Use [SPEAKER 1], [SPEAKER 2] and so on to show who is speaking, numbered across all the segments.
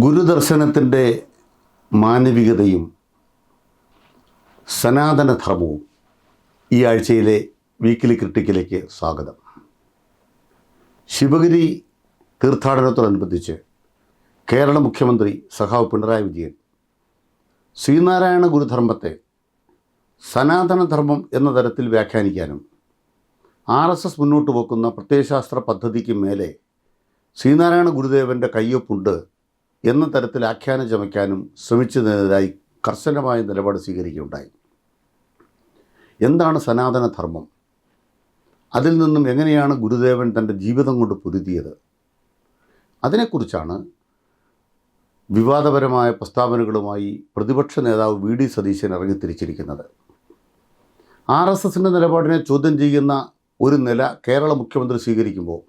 [SPEAKER 1] ഗുരുദർശനത്തിന്റെ മാനവികതയും സനാതനധർമ്മവും ഈ ആഴ്ചയിലെ വീക്കിലി ക്രിട്ടിക്കിലേക്ക് സ്വാഗതം. ശിവഗിരി തീർത്ഥാടനത്തോടനുബന്ധിച്ച് കേരള മുഖ്യമന്ത്രി സഖാവ് പിണറായി വിജയൻ ശ്രീനാരായണ ഗുരുധർമ്മത്തെ സനാതനധർമ്മം എന്ന തരത്തിൽ വ്യാഖ്യാനിക്കാനും ആർ എസ് എസ് മുന്നോട്ട് പോക്കുന്ന പ്രത്യയശാസ്ത്ര പദ്ധതിക്ക് മേലെ ശ്രീനാരായണ ഗുരുദേവന്റെ കയ്യൊപ്പുണ്ട് എന്ന തരത്തിൽ ആഖ്യാനം ചമയ്ക്കാനും ശ്രമിച്ചതിനെതിരായി കർശനമായ നിലപാട് സ്വീകരിക്കുകയുണ്ടായി. എന്താണ് സനാതന ധർമ്മം അതിൽ നിന്നും എങ്ങനെയാണ് ഗുരുദേവൻ തന്റെ ജീവിതം കൊണ്ട് പൊരുതിയത്? അതിനെക്കുറിച്ചാണ് വിവാദപരമായ പ്രസ്താവനകളുമായി പ്രതിപക്ഷ നേതാവ് വി ഡി സതീശൻ ഇറങ്ങിത്തിരിച്ചിരിക്കുന്നത് ആർ എസ് എസിന്റെ നിലപാടിനെ ചോദ്യം ചെയ്യുന്ന ഒരു നില കേരള മുഖ്യമന്ത്രി സ്വീകരിക്കുമ്പോൾ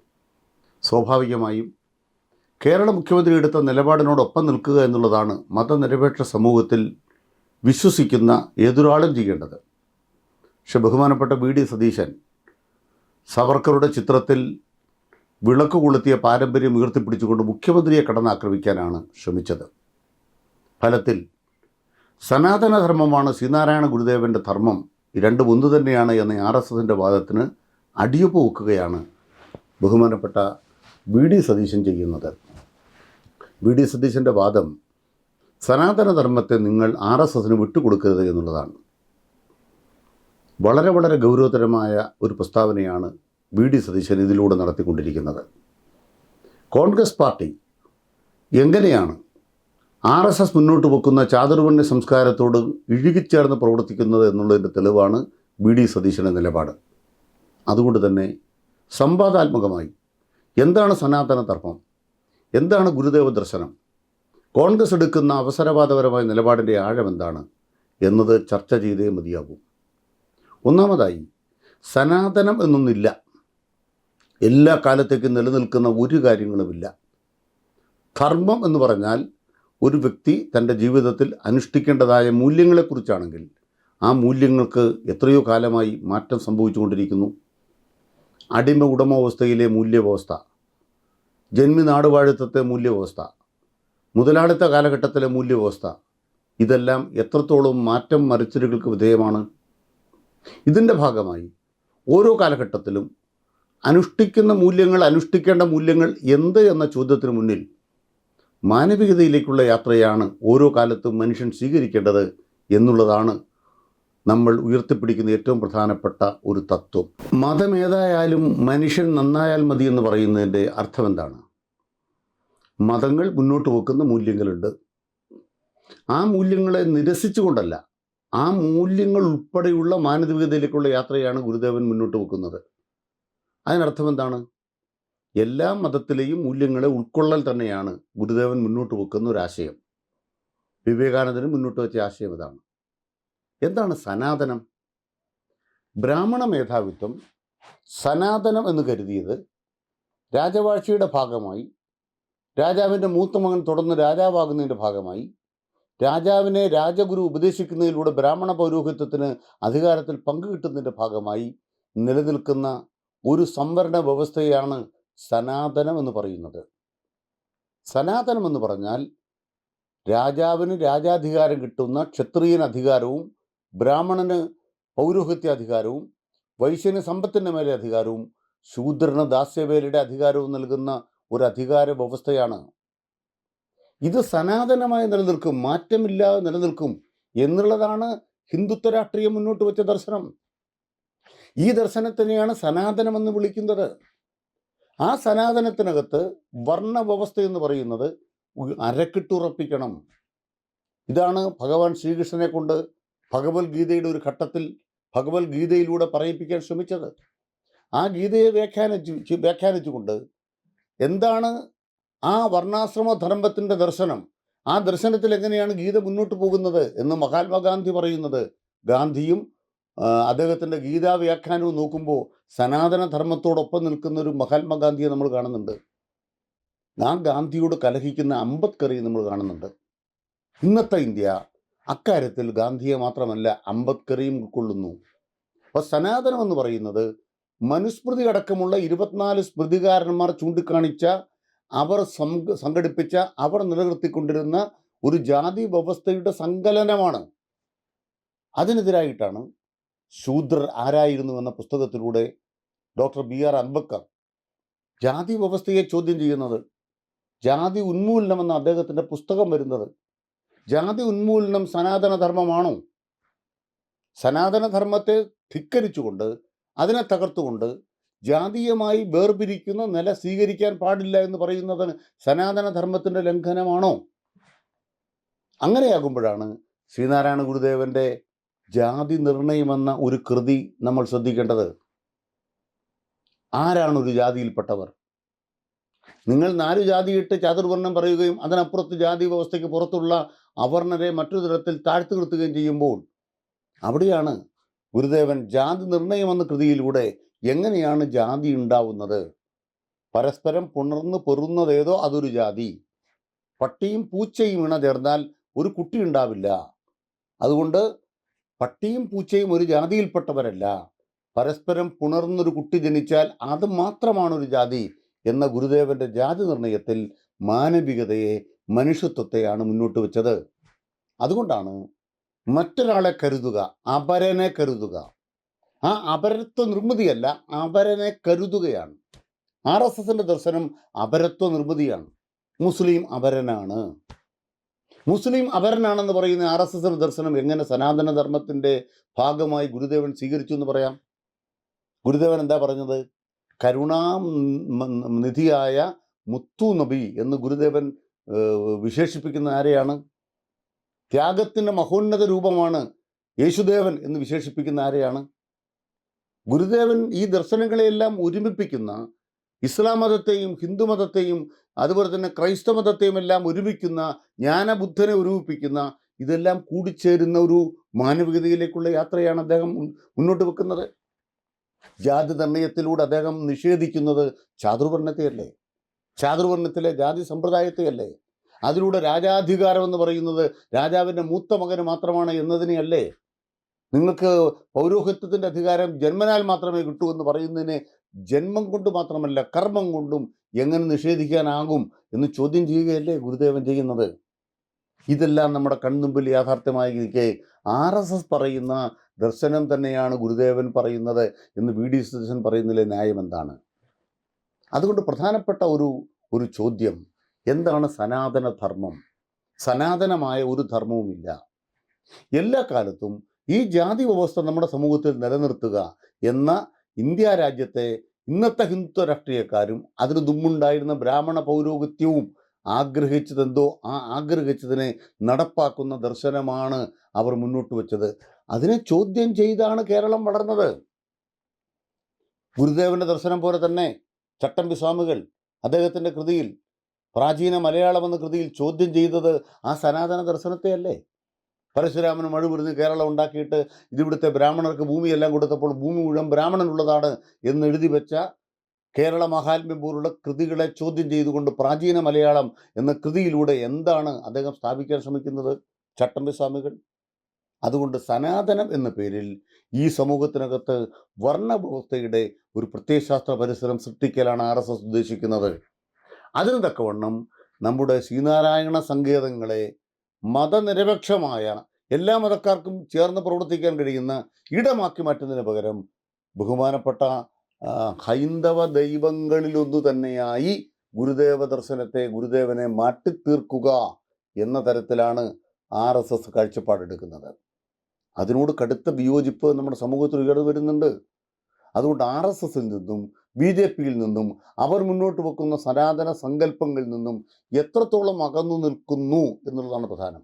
[SPEAKER 1] സ്വാഭാവികമായും കേരള മുഖ്യമന്ത്രി എടുത്ത നിലപാടിനോടൊപ്പം നിൽക്കുക എന്നുള്ളതാണ് മതനിരപേക്ഷ സമൂഹത്തിൽ വിശ്വസിക്കുന്ന ഏതൊരാളും ചെയ്യേണ്ടത്. പക്ഷെ ബഹുമാനപ്പെട്ട വി ഡി സതീശൻ സവർക്കറുടെ ചിത്രത്തിൽ വിളക്ക് കൊളുത്തിയ പാരമ്പര്യം ഉയർത്തിപ്പിടിച്ചുകൊണ്ട് മുഖ്യമന്ത്രിയെ കടന്നാക്രമിക്കാനാണ് ശ്രമിച്ചത്. ഫലത്തിൽ സനാതനധർമ്മമാണ് ശ്രീനാരായണ ഗുരുദേവന്റെ ധർമ്മം രണ്ടും ഒന്ന് തന്നെയാണ് എന്ന ആർ എസ് എസിന്റെ വാദത്തിന് അടിയൊപ്പ് വെക്കുകയാണ് ബഹുമാനപ്പെട്ട വി ഡി സതീശൻ ചെയ്യുന്നത്. വി ഡി സതീശന്റെ വാദം സനാതനധർമ്മത്തെ നിങ്ങൾ ആർ എസ് എസിന് വിട്ടുകൊടുക്കരുത് എന്നുള്ളതാണ്. വളരെ വളരെ ഗൗരവതരമായ ഒരു പ്രസ്താവനയാണ് വി ഡി സതീശൻ ഇതിലൂടെ നടത്തിക്കൊണ്ടിരിക്കുന്നത്. കോൺഗ്രസ് പാർട്ടി എങ്ങനെയാണ് ആർ എസ് എസ് മുന്നോട്ട് വെക്കുന്ന ചാതുർവണ്യ സംസ്കാരത്തോട് ഇഴുകിച്ചേർന്ന് പ്രവർത്തിക്കുന്നത് എന്നുള്ളതിന്റെ തെളിവാണ് വി ഡി സതീശന്റെ നിലപാട്. അതുകൊണ്ട് തന്നെ സംവാദാത്മകമായി എന്താണ് സനാതന ധർമ്മം എന്താണ് ഗുരുദേവ ദർശനം? കോൺഗ്രസ് എടുക്കുന്ന അവസരവാദപരമായ നിലപാടിന്റെ ആഴം എന്താണ്? എന്നത് ചർച്ച ചെയ്തേ മതിയാകും. ഒന്നാമതായി സനാതനം എന്നൊന്നില്ല. എല്ലാ കാലത്തേക്കും നിലനിൽക്കുന്ന ഒരു കാര്യങ്ങളുമില്ല. ധർമ്മം എന്ന് പറഞ്ഞാൽ ഒരു വ്യക്തി തന്റെ ജീവിതത്തിൽ അനുഷ്ഠിക്കേണ്ടതായ മൂല്യങ്ങളെക്കുറിച്ചാണെങ്കിൽ ആ മൂല്യങ്ങൾക്ക് എത്രയോ കാലമായി മാറ്റം സംഭവിച്ചുകൊണ്ടിരിക്കുന്നു. അടിമ ഉടമവസ്ഥയിലെ മൂല്യവ്യവസ്ഥ. ജന്മി നാടുവാഴിത്തത്തെ മൂല്യവ്യവസ്ഥ മുതലാളിത്ത കാലഘട്ടത്തിലെ മൂല്യവ്യവസ്ഥ ഇതെല്ലാം എത്രത്തോളം മാറ്റം മറിച്ചിലുകൾക്ക് വിധേയമാണ്? ഇതിന്റെ ഭാഗമായി ഓരോ കാലഘട്ടത്തിലും അനുഷ്ഠിക്കുന്ന മൂല്യങ്ങൾ അനുഷ്ഠിക്കേണ്ട മൂല്യങ്ങൾ എന്ത് എന്ന ചോദ്യത്തിന് മുന്നിൽ മാനവികതയിലേക്കുള്ള യാത്രയാണ് ഓരോ കാലത്തും മനുഷ്യൻ സ്വീകരിക്കേണ്ടത് എന്നുള്ളതാണ് നമ്മൾ ഉയർത്തിപ്പിടിക്കുന്ന ഏറ്റവും പ്രധാനപ്പെട്ട ഒരു തത്വം. മതമേതായാലും മനുഷ്യൻ നന്നായാൽ മതി എന്ന് പറയുന്നതിന്റെ അർത്ഥം എന്താണ്? മതങ്ങൾ മുന്നോട്ട് വെക്കുന്ന മൂല്യങ്ങളുണ്ട്. ആ മൂല്യങ്ങളെ നിരസിച്ചുകൊണ്ടല്ല ആ മൂല്യങ്ങൾ ഉൾപ്പെടെയുള്ള മാനവികതയിലേക്കുള്ള യാത്രയാണ് ഗുരുദേവൻ മുന്നോട്ട് വെക്കുന്നത്. അതിനർത്ഥം എന്താണ്? എല്ലാ മതത്തിലെയും മൂല്യങ്ങളെ ഉൾക്കൊള്ളൽ തന്നെയാണ് ഗുരുദേവൻ മുന്നോട്ട് വെക്കുന്ന ഒരു ആശയം. വിവേകാനന്ദന് മുന്നോട്ട് വെച്ച ആശയം ഇതാണ്. എന്താണ് സനാതനം? ബ്രാഹ്മണ മേധാവിത്വം സനാതനം എന്ന് കരുതിയത് രാജവാഴ്ചയുടെ ഭാഗമായി രാജാവിന്റെ മൂത്ത മകൻ തുടർന്ന് രാജാവാകുന്നതിന്റെ ഭാഗമായി രാജാവിനെ രാജഗുരു ഉപദേശിക്കുന്നതിലൂടെ ബ്രാഹ്മണ പൗരോഹിത്യത്തിന് അധികാരത്തിൽ പങ്കുകിട്ടുന്നതിന്റെ ഭാഗമായി നിലനിൽക്കുന്ന ഒരു സംവരണ വ്യവസ്ഥയാണ് സനാതനം എന്ന് പറയുന്നത്. സനാതനം എന്ന് പറഞ്ഞാൽ രാജാവിന് രാജാധികാരം കിട്ടുന്ന ക്ഷത്രിയൻ അധികാരവും ബ്രാഹ്മണന് പൗരോഹിത്യ അധികാരവും വൈശ്യന് സമ്പത്തിന്റെ മേലെ അധികാരവും ശൂദ്രന് ദാസ്യവേലയുടെ അധികാരവും നൽകുന്ന ഒരു അധികാര വ്യവസ്ഥയാണ്. ഇത് സനാതനമായി നിലനിൽക്കും മാറ്റമില്ലാതെ നിലനിൽക്കും എന്നുള്ളതാണ് ഹിന്ദുത്വ രാഷ്ട്രീയം മുന്നോട്ട് വെച്ച ദർശനം. ഈ ദർശനത്തിനെയാണ് സനാതനമെന്ന് വിളിക്കുന്നത്. ആ സനാതനത്തിനകത്ത് വർണവ്യവസ്ഥ എന്ന് പറയുന്നത് അരക്കിട്ടുറപ്പിക്കണം. ഇതാണ് ഭഗവാൻ ശ്രീകൃഷ്ണനെ കൊണ്ട് ഭഗവത്ഗീതയുടെ ഒരു ഘട്ടത്തിൽ ഭഗവത്ഗീതയിലൂടെ പറയിപ്പിക്കാൻ ശ്രമിച്ചത്. ആ ഗീതയെ വ്യാഖ്യാനിച്ചു വ്യാഖ്യാനിച്ചുകൊണ്ട് എന്താണ് ആ വർണാശ്രമ ധർമ്മത്തിന്റെ ദർശനം? ആ ദർശനത്തിൽ എങ്ങനെയാണ് ഗീത മുന്നോട്ട് പോകുന്നത് എന്ന് മഹാത്മാഗാന്ധി പറയുന്നത്. ഗാന്ധിയും അദ്ദേഹത്തിന്റെ ഗീതാ വ്യാഖ്യാനവും നോക്കുമ്പോൾ സനാതനധർമ്മത്തോടൊപ്പം നിൽക്കുന്ന ഒരു മഹാത്മാഗാന്ധിയെ നമ്മൾ കാണുന്നുണ്ട്. ആ ഗാന്ധിയോട് കലഹിക്കുന്ന അംബേദ്കറെ നമ്മൾ കാണുന്നുണ്ട്. ഇന്നത്തെ ഇന്ത്യ അക്കാര്യത്തിൽ ഗാന്ധിയെ മാത്രമല്ല അംബേദ്കറെയും ഉൾക്കൊള്ളുന്നു. അപ്പോൾ സനാതനം എന്ന് പറയുന്നത് മനുസ്മൃതി അടക്കമുള്ള ഇരുപത്തിനാല് സ്മൃതികാരന്മാർ ചൂണ്ടിക്കാണിച്ച അവർ സംഘ സംഘടിപ്പിച്ച അവർ നിലനിർത്തിക്കൊണ്ടിരുന്ന ഒരു ജാതി വ്യവസ്ഥയുടെ സങ്കലനമാണ്. അതിനെതിരായിട്ടാണ് ശൂദ്രർ ആരായിരുന്നു എന്ന പുസ്തകത്തിലൂടെ ഡോക്ടർ ബി ആർ അംബേദ്കർ ജാതി വ്യവസ്ഥയെ ചോദ്യം ചെയ്യുന്നത് ജാതി ഉന്മൂലനം എന്ന അദ്ദേഹത്തിന്റെ പുസ്തകം വരുന്നത്. ജാതി ഉന്മൂലനം സനാതനധർമ്മമാണോ? സനാതനധർമ്മത്തെ ധിക്കരിച്ചുകൊണ്ട് അതിനെ തകർത്തുകൊണ്ട് ജാതീയമായി വേർപിരിക്കുന്ന നില സ്വീകരിക്കാൻ പാടില്ല എന്ന് പറയുന്നത് സനാതനധർമ്മത്തിന്റെ ലംഘനമാണോ? അങ്ങനെയാകുമ്പോഴാണ് ശ്രീനാരായണ ഗുരുദേവന്റെ ജാതി നിർണയമെന്ന ഒരു കൃതി നമ്മൾ ശ്രദ്ധിക്കേണ്ടത്. ആരാണ് ഒരു ജാതിയിൽപ്പെട്ടവർ? നിങ്ങൾ നാല് ജാതിയിട്ട് ചാതുർവർണം പറയുകയും അതിനപ്പുറത്ത് ജാതി വ്യവസ്ഥയ്ക്ക് പുറത്തുള്ള അവർണരെ മറ്റൊരു തരത്തിൽ താഴ്ത്തി നിർത്തുകയും ചെയ്യുമ്പോൾ അവിടെയാണ് ഗുരുദേവൻ ജാതി നിർണയം എന്ന കൃതിയിലൂടെ എങ്ങനെയാണ് ജാതി ഉണ്ടാവുന്നത്? പരസ്പരം പുണർന്ന് പൊറുന്നതേതോ അതൊരു ജാതി. പട്ടിയും പൂച്ചയും ഇണ ചേർന്നാൽ ഒരു കുട്ടി ഉണ്ടാവില്ല. അതുകൊണ്ട് പട്ടിയും പൂച്ചയും ഒരു ജാതിയിൽപ്പെട്ടവരല്ല. പരസ്പരം പുണർന്നൊരു കുട്ടി ജനിച്ചാൽ അത് മാത്രമാണ് ഒരു ജാതി. എന്ന ഗുരുദേവന്റെ ജാതി നിർണയത്തിൽ മാനവികതയെ മനുഷ്യത്വത്തെയാണ് മുന്നോട്ട് വെച്ചത്. അതുകൊണ്ടാണ് മറ്റൊരാളെ കരുതുക അപരനെ കരുതുക. ആ അപരത്വ നിർമ്മിതിയല്ല അപരനെ കരുതുകയാണ്. ആർ എസ് എസിന്റെ ദർശനം അപരത്വ നിർമ്മിതിയാണ്. മുസ്ലിം അപരനാണ്. മുസ്ലിം അപരനാണെന്ന് പറയുന്ന ആർ എസ് എസിന്റെ ദർശനം എങ്ങനെ സനാതന ധർമ്മത്തിന്റെ ഭാഗമായി ഗുരുദേവൻ സ്വീകരിച്ചു എന്ന് പറയാം? ഗുരുദേവൻ എന്താ പറഞ്ഞത്? കരുണാനിധിയായ മുത്തു നബി എന്ന് ഗുരുദേവൻ വിശേഷിപ്പിക്കുന്ന ആരെയാണ്? ത്യാഗത്തിന്റെ മഹോന്നത രൂപമാണ് യേശുദേവൻ എന്ന് വിശേഷിപ്പിക്കുന്ന ആരെയാണ്? ഗുരുദേവൻ ഈ ദർശനങ്ങളെയെല്ലാം ഒരുമിപ്പിക്കുന്ന ഇസ്ലാം മതത്തെയും ഹിന്ദു മതത്തെയും അതുപോലെ തന്നെ ക്രൈസ്തവ മതത്തെയും എല്ലാം ഒരുമിക്കുന്ന ജ്ഞാനബുദ്ധനെ ഒരുമിപ്പിക്കുന്ന ഇതെല്ലാം കൂടിച്ചേരുന്ന ഒരു മാനവികതയിലേക്കുള്ള യാത്രയാണ് അദ്ദേഹം മുന്നോട്ട് വെക്കുന്നത്. ജാതി നിർണയത്തിലൂടെ അദ്ദേഹം നിഷേധിക്കുന്നത് ചാതുർവർണത്തെയല്ലേ? ചാതുർവർണത്തിലെ ജാതി സമ്പ്രദായത്തെയല്ലേ? അതിലൂടെ രാജാധികാരം എന്ന് പറയുന്നത് രാജാവിന്റെ മൂത്ത മകന് മാത്രമാണ് എന്നതിനെയല്ലേ? നിങ്ങൾക്ക് പൗരോഹിത്യത്തിന്റെ അധികാരം ജന്മനാൽ മാത്രമേ കിട്ടൂ എന്ന് പറയുന്നതിനെ ജന്മം കൊണ്ട് മാത്രമല്ല കർമ്മം കൊണ്ടും എങ്ങനെ നിഷേധിക്കാനാകും എന്ന് ചോദ്യം ചെയ്യുകയല്ലേ ഗുരുദേവൻ ചെയ്യുന്നത്? ഇതെല്ലാം നമ്മുടെ കൺമുമ്പിൽ യാഥാർത്ഥ്യമായിരിക്കെ ആർ എസ് എസ് പറയുന്ന ദർശനം തന്നെയാണ് ഗുരുദേവൻ പറയുന്നത് എന്ന് വി ഡി സതീശൻ പറയുന്നതിലെ ന്യായം എന്താണ്? അതുകൊണ്ട് പ്രധാനപ്പെട്ട ഒരു ഒരു ചോദ്യം എന്താണ് സനാതന ധർമ്മം? സനാതനമായ ഒരു ധർമ്മവുമില്ല. എല്ലാ കാലത്തും ഈ ജാതി വ്യവസ്ഥ നമ്മുടെ സമൂഹത്തിൽ നിലനിർത്തുക എന്ന ഇന്ത്യ രാജ്യത്തെ ഇന്നത്തെ ഹിന്ദുത്വ രാഷ്ട്രീയക്കാരും അതിന് മുമ്പുണ്ടായിരുന്ന ബ്രാഹ്മണ പൗരോഗത്യവും ആഗ്രഹിച്ചതെന്തോ ആ ആഗ്രഹിച്ചതിനെ നടപ്പാക്കുന്ന ദർശനമാണ് അവർ മുന്നോട്ട് വെച്ചത്. അതിനെ ചോദ്യം ചെയ്താണ് കേരളം വളർന്നത്. ഗുരുദേവന്റെ ദർശനം പോലെ തന്നെ ചട്ടമ്പി സ്വാമികൾ അദ്ദേഹത്തിന്റെ കൃതിയിൽ പ്രാചീന മലയാളം എന്ന കൃതിയിൽ ചോദ്യം ചെയ്തത് ആ സനാതന ദർശനത്തെയല്ലേ? പരശുരാമന് മഴുപുരിഞ്ഞ് കേരളം ഉണ്ടാക്കിയിട്ട് ഇതിവിടുത്തെ ബ്രാഹ്മണർക്ക് ഭൂമിയെല്ലാം കൊടുത്തപ്പോൾ ഭൂമി മുഴുവൻ ബ്രാഹ്മണനുള്ളതാണ് എന്ന് എഴുതി വെച്ച കേരള മഹാത്മ്യം പോലുള്ള കൃതികളെ ചോദ്യം ചെയ്തുകൊണ്ട് പ്രാചീന മലയാളം എന്ന കൃതിയിലൂടെ എന്താണ് അദ്ദേഹം സ്ഥാപിക്കാൻ ശ്രമിക്കുന്നത്? ചട്ടമ്പി സ്വാമികൾ അതുകൊണ്ട് സനാതനം എന്ന പേരിൽ ഈ സമൂഹത്തിനകത്ത് വർണവ്യവസ്ഥയുടെ ഒരു പ്രത്യയശാസ്ത്ര പരിസരം സൃഷ്ടിക്കലാണ് ആർ എസ് എസ് ഉദ്ദേശിക്കുന്നത്. അതിന് തക്കവണ്ണം നമ്മുടെ ശ്രീനാരായണ സങ്കേതങ്ങളെ മതനിരപേക്ഷമായ എല്ലാ മതക്കാർക്കും ചേർന്ന് പ്രവർത്തിക്കാൻ കഴിയുന്ന ഇടമാക്കി മാറ്റുന്നതിന് പകരം ബഹുമാനപ്പെട്ട ഹൈന്ദവ ദൈവങ്ങളിലൊന്നു തന്നെയായി ഗുരുദേവ ദർശനത്തെ ഗുരുദേവനെ മാറ്റിത്തീർക്കുക എന്ന തരത്തിലാണ് ആർ എസ് എസ് കാഴ്ചപ്പാടെടുക്കുന്നത്. അതിനോട് കടുത്ത വിയോജിപ്പ് നമ്മുടെ സമൂഹത്തിൽ ഉയർന്നു വരുന്നുണ്ട്. അതുകൊണ്ട് ആർ എസ് എസിൽ നിന്നും ബി ജെ പിയിൽ നിന്നും അവർ മുന്നോട്ട് വെക്കുന്ന സനാതന സങ്കല്പങ്ങളിൽ നിന്നും എത്രത്തോളം അകന്നു നിൽക്കുന്നു എന്നുള്ളതാണ് പ്രധാനം.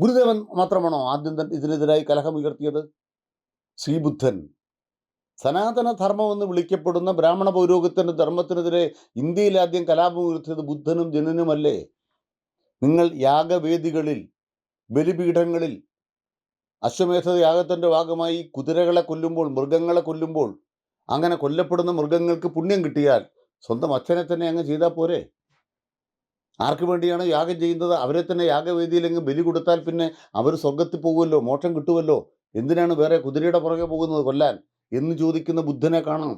[SPEAKER 1] ഗുരുദേവൻ മാത്രമാണോ ആദ്യം തന്നെ ഇതിനെതിരായി കലഹം ഉയർത്തിയത്? ശ്രീബുദ്ധൻ. സനാതന എന്ന് വിളിക്കപ്പെടുന്ന ബ്രാഹ്മണ പൗരോഗത്തിന്റെ ധർമ്മത്തിനെതിരെ ഇന്ത്യയിൽ ആദ്യം കലാപം ഉയർത്തിയത് ബുദ്ധനും ജനനുമല്ലേ? നിങ്ങൾ യാഗവേദികളിൽ ബലിപീഠങ്ങളിൽ അശ്വമേധ യാഗത്തിന്റെ ഭാഗമായി കുതിരകളെ കൊല്ലുമ്പോൾ മൃഗങ്ങളെ കൊല്ലുമ്പോൾ അങ്ങനെ കൊല്ലപ്പെടുന്ന മൃഗങ്ങൾക്ക് പുണ്യം കിട്ടിയാൽ സ്വന്തം അച്ഛനെ തന്നെ അങ്ങ് ചെയ്താൽ പോരെ? ആർക്ക് വേണ്ടിയാണ് യാഗം ചെയ്യുന്നത്? അവരെ തന്നെ യാഗവേദിയിലെങ്ങ് ബലി കൊടുത്താൽ പിന്നെ അവർ സ്വർഗത്തിൽ പോകുമല്ലോ മോക്ഷം കിട്ടുമല്ലോ എന്തിനാണ് വേറെ കുതിരയുടെ പുറകെ പോകുന്നത് കൊല്ലാൻ? എന്ന് ചോദിക്കുന്ന ബുദ്ധനെ കാണാം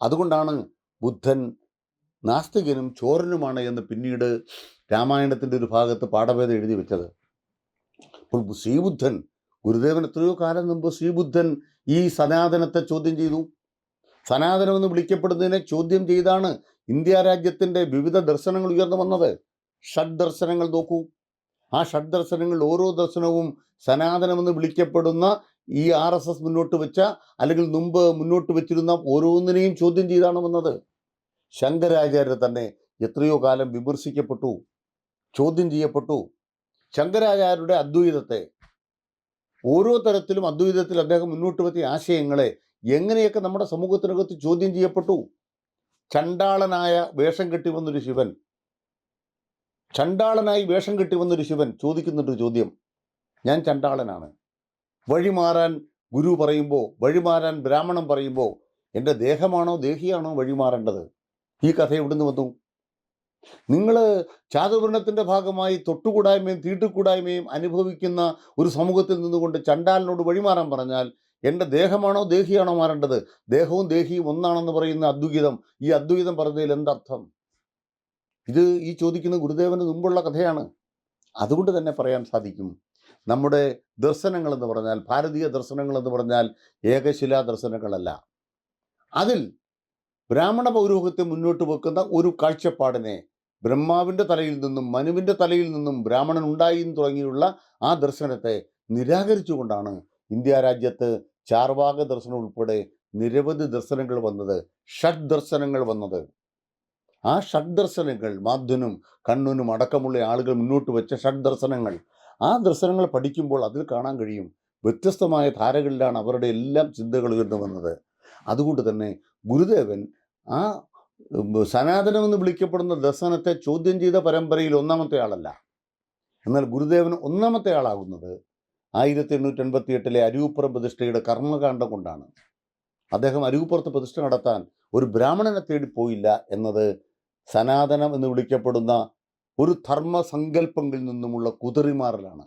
[SPEAKER 1] അതുകൊണ്ടാണ് ബുദ്ധൻ നാസ്തികനും ചോരനുമാണ് എന്ന് പിന്നീട് രാമായണത്തിന്റെ ഒരു ഭാഗത്ത് പാഠഭേദം എഴുതി വെച്ചത്. അപ്പോൾ ശ്രീബുദ്ധൻ ഗുരുദേവൻ എത്രയോ കാലം മുമ്പ് ശ്രീബുദ്ധൻ ഈ സനാതനത്തെ ചോദ്യം ചെയ്തു. സനാതനം എന്ന് വിളിക്കപ്പെടുന്നതിനെ ചോദ്യം ചെയ്താണ് ഇന്ത്യ രാജ്യത്തിന്റെ വിവിധ ദർശനങ്ങൾ ഉയർന്നു വന്നത്. ഷഡ് ദർശനങ്ങൾ നോക്കൂ. ആ ഷഡ് ദർശനങ്ങൾ ഓരോ ദർശനവും സനാതനമെന്ന് വിളിക്കപ്പെടുന്ന ഈ ആർ എസ് എസ് മുന്നോട്ട് വെച്ച അല്ലെങ്കിൽ മുമ്പ് മുന്നോട്ട് വെച്ചിരുന്ന ഓരോന്നിനെയും ചോദ്യം ചെയ്താണ് വന്നത്. ശങ്കരാചാര്യ തന്നെ എത്രയോ കാലം വിമർശിക്കപ്പെട്ടു ചോദ്യം ചെയ്യപ്പെട്ടു. ശങ്കരാചാര്യരുടെ അദ്വൈതത്തെ ഓരോ തരത്തിലും അദ്വൈതത്തിൽ അദ്ദേഹം മുന്നോട്ട് വെച്ച ആശയങ്ങളെ എങ്ങനെയൊക്കെ നമ്മുടെ സമൂഹത്തിനകത്ത് ചോദ്യം ചെയ്യപ്പെട്ടു? ചണ്ടാളനായ വേഷം കെട്ടി വന്നൊരു ശിവൻ. ചണ്ടാളനായി വേഷം കെട്ടി വന്നൊരു ശിവൻ ചോദിക്കുന്നുണ്ട് ചോദ്യം. ഞാൻ ചണ്ടാളനാണ്. വഴി മാറാൻ ഗുരു പറയുമ്പോൾ വഴി മാറാൻ ബ്രാഹ്മണൻ പറയുമ്പോൾ എന്റെ ദേഹമാണോ ദേഹിയാണോ വഴിമാറേണ്ടത്? ഈ കഥ എവിടുന്ന് വന്നു? നിങ്ങൾ ചാതുവർണത്തിന്റെ ഭാഗമായി തൊട്ടുകൂടായ്മയും തീട്ടുകൂടായ്മയും അനുഭവിക്കുന്ന ഒരു സമൂഹത്തിൽ നിന്നുകൊണ്ട് ചണ്ടാലിനോട് വഴിമാറാൻ പറഞ്ഞാൽ എന്റെ ദേഹമാണോ ദേഹിയാണോ മാറേണ്ടത്? ദേഹവും ദേഹിയും ഒന്നാണെന്ന് പറയുന്ന അദ്വൈതം ഈ അദ്വൈതം പറഞ്ഞതിൽ എന്തർത്ഥം? ഇത് ഈ ചോദിക്കുന്ന ഗുരുദേവന് മുമ്പുള്ള കഥയാണ്. അതുകൊണ്ട് തന്നെ പറയാൻ സാധിക്കും. നമ്മുടെ ദർശനങ്ങൾ എന്ന് പറഞ്ഞാൽ ഭാരതീയ ദർശനങ്ങൾ എന്ന് പറഞ്ഞാൽ ഏകശിലാ ദർശനങ്ങളല്ല. അതിൽ ബ്രാഹ്മണ പൗരോഹിത്യം മുന്നോട്ട് വെക്കുന്ന ഒരു കാഴ്ചപ്പാടിനെ ബ്രഹ്മാവിന്റെ തലയിൽ നിന്നും മനുവിന്റെ തലയിൽ നിന്നും ബ്രാഹ്മണൻ ഉണ്ടായി തുടങ്ങിയുള്ള ആ ദർശനത്തെ നിരാകരിച്ചുകൊണ്ടാണ് ഇന്ത്യ രാജ്യത്ത് ചാർവാക ദർശനം ഉൾപ്പെടെ നിരവധി ദർശനങ്ങൾ വന്നത് ഷഡ് ദർശനങ്ങൾ വന്നത്. ആ ഷഡ് ദർശനങ്ങൾ മാധ്വനും കണ്ണുനും അടക്കമുള്ള ആളുകൾ മുന്നോട്ട് വെച്ച ഷഡ് ദർശനങ്ങൾ. ആ ദർശനങ്ങൾ പഠിക്കുമ്പോൾ അതിൽ കാണാൻ കഴിയും വ്യത്യസ്തമായ ധാരകളിലാണ് അവരുടെ എല്ലാം ചിന്തകൾ ഉയർന്നു വന്നത്. അതുകൊണ്ട് തന്നെ ഗുരുദേവൻ ആ സനാതനമെന്ന് വിളിക്കപ്പെടുന്ന ദർശനത്തെ ചോദ്യം ചെയ്ത പരമ്പരയിൽ ഒന്നാമത്തെ ആളല്ല. എന്നാൽ ഗുരുദേവൻ ഒന്നാമത്തെ ആളാകുന്നത് ആയിരത്തി എണ്ണൂറ്റി എൺപത്തി എട്ടിലെ അരൂപ്പുറം പ്രതിഷ്ഠയുടെ കർമ്മകാന്ഡം കൊണ്ടാണ്. അദ്ദേഹം അരൂപ്പുറത്ത് പ്രതിഷ്ഠ നടത്താൻ ഒരു ബ്രാഹ്മണനെ തേടി പോയില്ല എന്നത് സനാതനം എന്ന് വിളിക്കപ്പെടുന്ന ഒരു ധർമ്മസങ്കല്പങ്ങളിൽ നിന്നുമുള്ള കുതിറിമാറലാണ്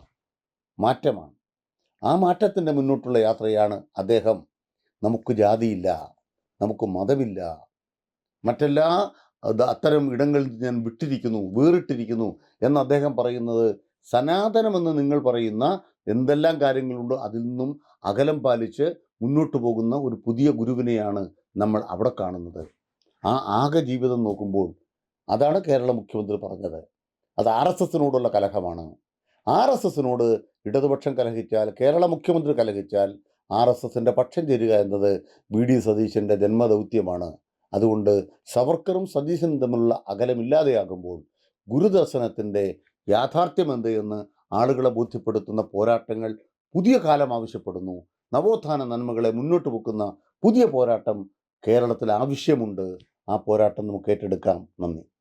[SPEAKER 1] മാറ്റമാണ്. ആ മാറ്റത്തിന്റെ മുന്നോട്ടുള്ള യാത്രയാണ് അദ്ദേഹം. നമുക്ക് ജാതിയില്ല. നമുക്ക് മതമില്ല. മറ്റെല്ലാ അത്തരം ഇടങ്ങളിൽ ഞാൻ വിട്ടിരിക്കുന്നു വേറിട്ടിരിക്കുന്നു എന്ന് അദ്ദേഹം പറയുന്നത് സനാതനമെന്ന് നിങ്ങൾ പറയുന്ന എന്തെല്ലാം കാര്യങ്ങളുണ്ടോ അതിൽ നിന്നും അകലം പാലിച്ച് മുന്നോട്ട് പോകുന്ന ഒരു പുതിയ ഗുരുവിനെയാണ് നമ്മൾ അവിടെ കാണുന്നത്. ആ ആകെ ജീവിതം നോക്കുമ്പോൾ അതാണ് കേരള മുഖ്യമന്ത്രി പറഞ്ഞത്. അത് ആർ എസ് എസിനോടുള്ള കലഹമാണ്. ആർ എസ് എസിനോട് ഇടതുപക്ഷം കലഹിച്ചാൽ കേരള മുഖ്യമന്ത്രി കലഹിച്ചാൽ ആർ എസ് എസിന്റെ പക്ഷം ചേരുക എന്നത് വി ഡി സതീശന്റെ ജന്മദൗത്യമാണ്. അതുകൊണ്ട് സവർക്കറും സതീശനും തമ്മിലുള്ള അകലമില്ലാതെയാകുമ്പോൾ ഗുരുദർശനത്തിന്റെ യാഥാർത്ഥ്യം എന്ത് എന്ന് ആളുകളെ ബോധ്യപ്പെടുത്തുന്ന പോരാട്ടങ്ങൾ പുതിയ കാലം ആവശ്യപ്പെടുന്നു. നവോത്ഥാന നന്മകളെ മുന്നോട്ട് വെക്കുന്ന പുതിയ പോരാട്ടം കേരളത്തിൽ ആവശ്യമുണ്ട്. ആ പോരാട്ടം നമുക്ക് ഏറ്റെടുക്കാം. നന്ദി.